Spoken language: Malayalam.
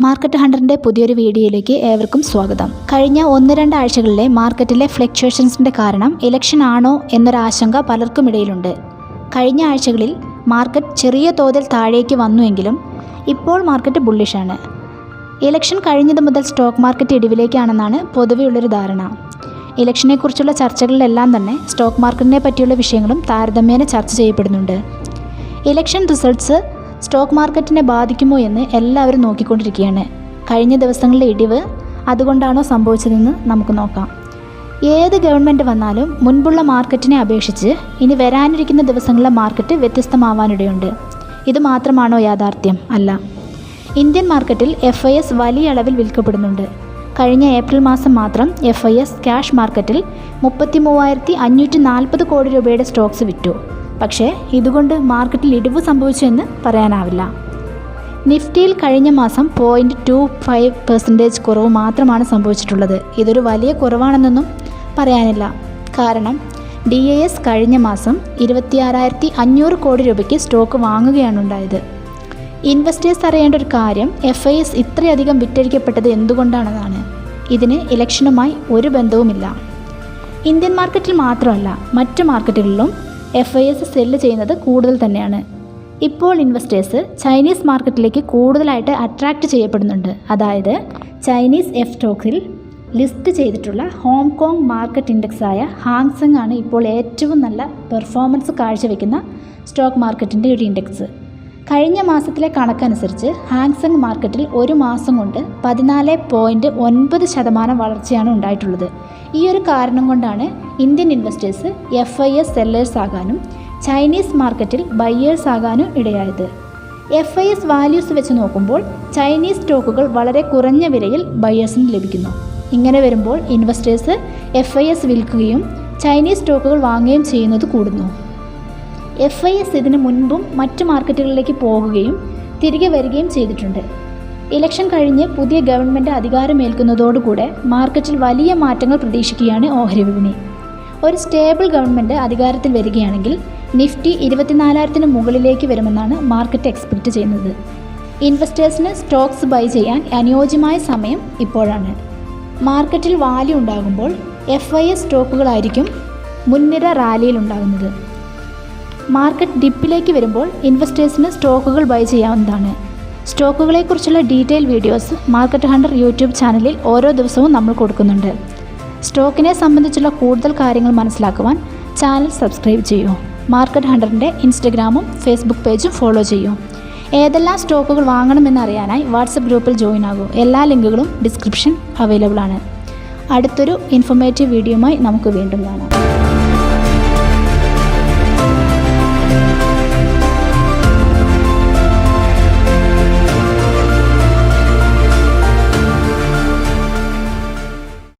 മാർക്കറ്റ് ഹണ്ടറിന്റെ പുതിയൊരു വീഡിയോയിലേക്ക് ഏവർക്കും സ്വാഗതം. കഴിഞ്ഞ ഒന്ന് രണ്ട് ആഴ്ചകളിലെ മാർക്കറ്റിലെ ഫ്ലക്ച്വേഷൻസിന്റെ കാരണം ഇലക്ഷൻ ആണോ എന്നൊരാശങ്ക പലർക്കുമിടയിലുണ്ട്. കഴിഞ്ഞ ആഴ്ചകളിൽ മാർക്കറ്റ് ചെറിയ തോതിൽ താഴേക്ക് വന്നുവെങ്കിലും ഇപ്പോൾ മാർക്കറ്റ് ബുള്ളിഷാണ് ഇലക്ഷൻ കഴിഞ്ഞത് മുതൽ സ്റ്റോക്ക് മാർക്കറ്റ് ഇടിവിലേക്കാണെന്നാണ് പൊതുവെയുള്ളൊരു ധാരണ. ഇലക്ഷനെക്കുറിച്ചുള്ള ചർച്ചകളിലെല്ലാം തന്നെ സ്റ്റോക്ക് മാർക്കറ്റിനെ പറ്റിയുള്ള വിഷയങ്ങളും താരതമ്യേന ചർച്ച ചെയ്യപ്പെടുന്നുണ്ട്. ഇലക്ഷൻ റിസൾട്ട്സ് സ്റ്റോക്ക് മാർക്കറ്റിനെ ബാധിക്കുമോ എന്ന് എല്ലാവരും നോക്കിക്കൊണ്ടിരിക്കുകയാണ്. കഴിഞ്ഞ ദിവസങ്ങളിലെ ഇടിവ് അതുകൊണ്ടാണോ സംഭവിച്ചതെന്ന് നമുക്ക് നോക്കാം. ഏത് ഗവൺമെന്റ് വന്നാലും മുൻപുള്ള മാർക്കറ്റിനെ അപേക്ഷിച്ച് ഇനി വരാനിരിക്കുന്ന ദിവസങ്ങളിലെ മാർക്കറ്റ് വ്യത്യസ്തമാവാനിടയുണ്ട്. ഇത് മാത്രമാണോ യാഥാർത്ഥ്യം? അല്ല. ഇന്ത്യൻ മാർക്കറ്റിൽ എഫ് ഐ എസ് വലിയ അളവിൽ വിൽക്കപ്പെടുന്നുണ്ട്. കഴിഞ്ഞ ഏപ്രിൽ മാസം മാത്രം എഫ് ഐ എസ് ക്യാഷ് മാർക്കറ്റിൽ മുപ്പത്തി മൂവായിരത്തി അഞ്ഞൂറ്റി നാൽപ്പത് കോടി രൂപയുടെ സ്റ്റോക്സ് വിറ്റു. പക്ഷേ ഇതുകൊണ്ട് മാർക്കറ്റിൽ ഇടിവ് സംഭവിച്ചു എന്ന് പറയാനാവില്ല. നിഫ്റ്റിയിൽ കഴിഞ്ഞ മാസം പോയിന്റ് ടു ഫൈവ് പെർസെന്റേജ് കുറവ് മാത്രമാണ് സംഭവിച്ചിട്ടുള്ളത്. ഇതൊരു വലിയ കുറവാണെന്നൊന്നും പറയാനില്ല. കാരണം ഡി എ എസ് കഴിഞ്ഞ മാസം ഇരുപത്തിയാറായിരത്തി അഞ്ഞൂറ് കോടി രൂപയ്ക്ക് സ്റ്റോക്ക് വാങ്ങുകയാണ് ഉണ്ടായത്. ഇൻവെസ്റ്റേഴ്സ് അറിയേണ്ട ഒരു കാര്യം എഫ് ഐ എസ് ഇത്രയധികം വിറ്റഴിക്കപ്പെട്ടത് എന്തുകൊണ്ടാണെന്നാണ്. ഇതിന് ഇലക്ഷനുമായി ഒരു ബന്ധവുമില്ല. ഇന്ത്യൻ മാർക്കറ്റിൽ മാത്രമല്ല മറ്റ് മാർക്കറ്റുകളിലും എഫ് ഐ എസ് സെല്ല് ചെയ്യുന്നത് കൂടുതൽ തന്നെയാണ്. ഇപ്പോൾ ഇൻവെസ്റ്റേഴ്സ് ചൈനീസ് മാർക്കറ്റിലേക്ക് കൂടുതലായിട്ട് അട്രാക്റ്റ് ചെയ്യപ്പെടുന്നുണ്ട്. അതായത് ചൈനീസ് എഫ് സ്റ്റോക്സിൽ ലിസ്റ്റ് ചെയ്തിട്ടുള്ള ഹോങ്കോങ് മാർക്കറ്റ് ഇൻഡെക്സായ ഹാങ്സങ് ആണ് ഇപ്പോൾ ഏറ്റവും നല്ല പെർഫോമൻസ് കാഴ്ചവെക്കുന്ന സ്റ്റോക്ക് മാർക്കറ്റിന്റെ ഒരു ഇൻഡെക്സ് കഴിഞ്ഞ മാസത്തിലെ കണക്കനുസരിച്ച് ഹാങ്സങ് മാർക്കറ്റിൽ ഒരു മാസം കൊണ്ട് പതിനാല് പോയിന്റ് ഒൻപത് ശതമാനം വളർച്ചയാണ് ഉണ്ടായിട്ടുള്ളത്. ഈ ഒരു കാരണം കൊണ്ടാണ് Indian investors F I S sellers ആകാനും ചൈനീസ് മാർക്കറ്റിൽ ബയ്യേഴ്സ് ആകാനും ഇടയായത്. എഫ് ഐ എസ് വാല്യൂസ് വെച്ച് നോക്കുമ്പോൾ ചൈനീസ് സ്റ്റോക്കുകൾ വളരെ കുറഞ്ഞ വിലയിൽ ബയ്യേഴ്സിന് ലഭിക്കുന്നു. ഇങ്ങനെ വരുമ്പോൾ ഇൻവെസ്റ്റേഴ്സ് എഫ് ഐ എസ് വിൽക്കുകയും ചൈനീസ് സ്റ്റോക്കുകൾ വാങ്ങുകയും ചെയ്യുന്നത് കൂടുന്നു. എഫ് ഐ എസ് ഇതിനു മുൻപും മറ്റ് മാർക്കറ്റുകളിലേക്ക് പോകുകയും തിരികെ വരികയും ചെയ്തിട്ടുണ്ട്. ഇലക്ഷൻ കഴിഞ്ഞ് പുതിയ ഗവൺമെന്റ് അധികാരമേൽക്കുന്നതോടുകൂടെ മാർക്കറ്റിൽ വലിയ മാറ്റങ്ങൾ പ്രതീക്ഷിക്കുകയാണ് ഓഹരി വിപണി. ഒരു സ്റ്റേബിൾ ഗവൺമെന്റ് അധികാരത്തിൽ വരികയാണെങ്കിൽ നിഫ്റ്റി ഇരുപത്തിനാലായിരത്തിന് മുകളിലേക്ക് വരുമെന്നാണ് മാർക്കറ്റ് എക്സ്പെക്റ്റ് ചെയ്യുന്നത്. ഇൻവെസ്റ്റേഴ്സിന് സ്റ്റോക്സ് ബൈ ചെയ്യാൻ അനുയോജ്യമായ സമയം ഇപ്പോഴാണ്. മാർക്കറ്റിൽ വാല്യൂ ഉണ്ടാകുമ്പോൾ എഫ് ഐ എസ് സ്റ്റോക്കുകളായിരിക്കും മുൻനിര റാലിയിൽ ഉണ്ടാകുന്നത്. മാർക്കറ്റ് ഡിപ്പിലേക്ക് വരുമ്പോൾ ഇൻവെസ്റ്റേഴ്സിന് സ്റ്റോക്കുകൾ ബൈ ചെയ്യാവുന്നതാണ്. സ്റ്റോക്കുകളെക്കുറിച്ചുള്ള detail videos Market Hunter YouTube ചാനലിൽ ഓരോ ദിവസവും നമ്മൾ കൊടുക്കുന്നുണ്ട്. സ്റ്റോക്കിനെ സംബന്ധിച്ചുള്ള കൂടുതൽ കാര്യങ്ങൾ മനസ്സിലാക്കുവാൻ ചാനൽ സബ്സ്ക്രൈബ് ചെയ്യൂ. മാർക്കറ്റ് ഹണ്ടറിന്റെ ഇൻസ്റ്റഗ്രാമും ഫേസ്ബുക്ക് പേജും ഫോളോ ചെയ്യൂ. ഏതെല്ലാം സ്റ്റോക്കുകൾ വാങ്ങണമെന്ന് അറിയാനായി വാട്സപ്പ് ഗ്രൂപ്പിൽ ജോയിൻ ആകൂ. എല്ലാ ലിങ്കുകളും ഡിസ്ക്രിപ്ഷൻ അവൈലബിൾ ആണ്. അടുത്തൊരു ഇൻഫോർമേറ്റീവ് വീഡിയോയുമായി നമുക്ക് വീണ്ടും കാണാം.